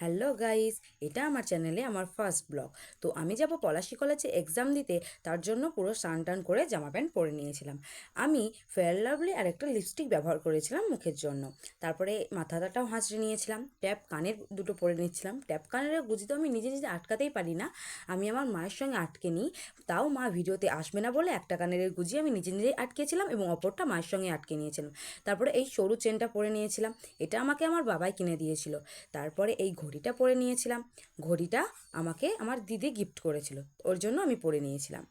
Hello guys, এটা আমার চ্যানেলে আমার ফার্স্ট ব্লগ। তো আমি যাব পলাশি কলেজে এক্সাম দিতে, তার জন্য পুরো স্নান টান করে জামা প্যান্ট পরে নিয়েছিলাম। আমি ফেয়ার লাভলি আর একটা লিপস্টিক ব্যবহার করেছিলাম মুখের জন্য। তারপরে মাথাটাও হাঁচড়ে নিয়েছিলাম, ট্যাপ কানের দুটো পরে নিচ্ছিলাম। ট্যাপ কানের গুজি তো আমি নিজে নিজে আটকাতেই পারি না, আমি আমার মায়ের সঙ্গে আটকে নিই। তাও মা ভিডিওতে আসবে না বলে একটা কানের গুজি আমি নিজে নিজেই আটকেছিলাম এবং অপরটা মায়ের সঙ্গে আটকে নিয়েছিলাম। তারপরে এই সরু চেনটা পরে নিয়েছিলাম, এটা আমাকে আমার বাবাই কিনে দিয়েছিল। তারপরে এই ঘড়িটা পরে নিয়েছিলাম। ঘড়িটা আমাকে আমার দিদি গিফট করেছিল, ওর জন্য আমি পরে নিয়েছিলাম।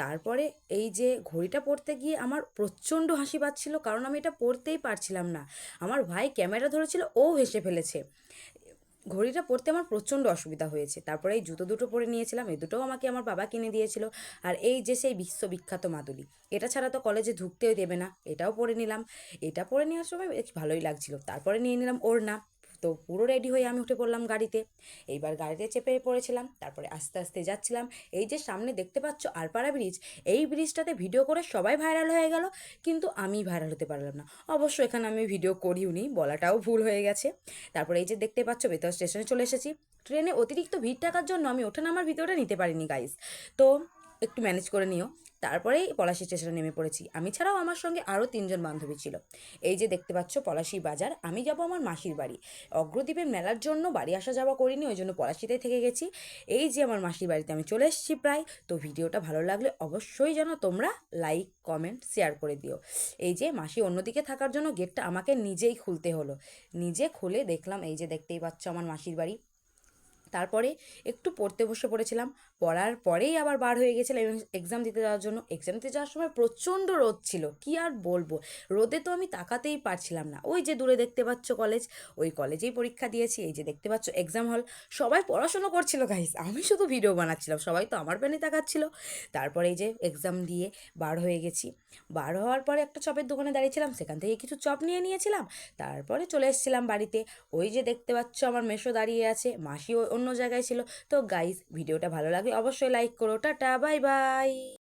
তারপরে এই যে ঘড়িটা পরতে গিয়ে আমার প্রচণ্ড হাসি পাচ্ছিল, কারণ আমি এটা পরতেই পারছিলাম না। আমার ভাই ক্যামেরা ধরেছিল, ও হেসে ফেলেছে। ঘড়িটা পরতে আমার প্রচণ্ড অসুবিধা হয়েছে। তারপরে এই জুতো দুটো পরে নিয়েছিলাম, এই দুটোও আমাকে আমার বাবা কিনে দিয়েছিল। আর এই যে সেই বিশ্ববিখ্যাত মাদুলি, এটা ছাড়া তো কলেজে ঢুকতেও দেবে না, এটাও পরে নিলাম। এটা পরে নেওয়ার সময় বেশ ভালোই লাগছিল। তারপরে নিয়ে নিলাম ওড়না। তো পুরো রেডি হয়ে আমি উঠে পড়লাম গাড়িতে। এইবার গাড়িতে চেপে পড়েছিলাম, তারপরে আস্তে আস্তে যাচ্ছিলাম। এই যে সামনে দেখতে পাচ্ছ আরপাড়া ব্রিজ এই ব্রিজটাতে ভিডিও করে সবাই ভাইরাল হয়ে গেল, কিন্তু আমি ভাইরাল হতে পারলাম না। অবশ্য এখানে আমি ভিডিও করিও নি, বলাটাও ভুল হয়ে গেছে। তারপরে এই যে দেখতে পাচ্ছ বেতর স্টেশনে চলে এসেছি। ট্রেনে অতিরিক্ত ভিড় থাকার জন্য আমি ওঠা নামার ভিডিওটা নিতে পারিনি গাইস তো একটু ম্যানেজ করে নিও। তারপরেই পলাশি স্টেশনে নেমে পড়েছি। আমি ছাড়াও আমার সঙ্গে আরও তিনজন বান্ধবী ছিল। এই যে দেখতে পাচ্ছ পলাশি বাজার, আমি যাব আমার মাসির বাড়ি। অগ্রদ্বীপের মেলার জন্য বাড়ি আসা যাওয়া করিনি, ওই জন্য পলাশিতেই থেকে গেছি। এই যে আমার মাসির বাড়িতে আমি চলে এসেছি প্রায়। তো ভিডিওটা ভালো লাগলে অবশ্যই যেন তোমরা লাইক, কমেন্ট, শেয়ার করে দিও। এই যে মাসি অন্যদিকে থাকার জন্য গেটটা আমাকে নিজেই খুলতে হলো। নিজে খুলে দেখলাম, এই যে দেখতেই পাচ্ছ আমার মাসির বাড়ি। তারপরে একটু পড়তে বসে পড়েছিলাম। পড়ার পরেই আবার বার হয়ে গেছিলাম এক্সাম দিতে যাওয়ার জন্য। এক্সাম দিতে যাওয়ার সময় প্রচণ্ড রোদ ছিল, কি আর বলব? রোদে তো আমি তাকাতেই পারছিলাম না। ওই যে দূরে দেখতে পাচ্ছ কলেজ ওই কলেজেই পরীক্ষা দিয়েছি, এই যে দেখতে পাচ্ছ এক্সাম হল সবাই পড়াশুনো করছিল গাইস আমি শুধু ভিডিও বানাচ্ছিলাম, সবাই তো আমার প্যানে তাকাচ্ছিল। তারপরে এই যে এক্সাম দিয়ে বার হয়ে গেছি। বার হওয়ার পরে একটা চপের দোকানে দাঁড়িয়েছিলাম, সেখান থেকে কিছু চপ নিয়ে নিয়েছিলাম। তারপরে চলে এসেছিলাম বাড়িতে। ওই যে দেখতে পাচ্ছ আমার মেশো দাঁড়িয়ে আছে মাসি অন্য জায়গায় ছিল। তো গাইস ভিডিওটা ভালো লাগে অবশ্যই লাইক করো। Tata bye bye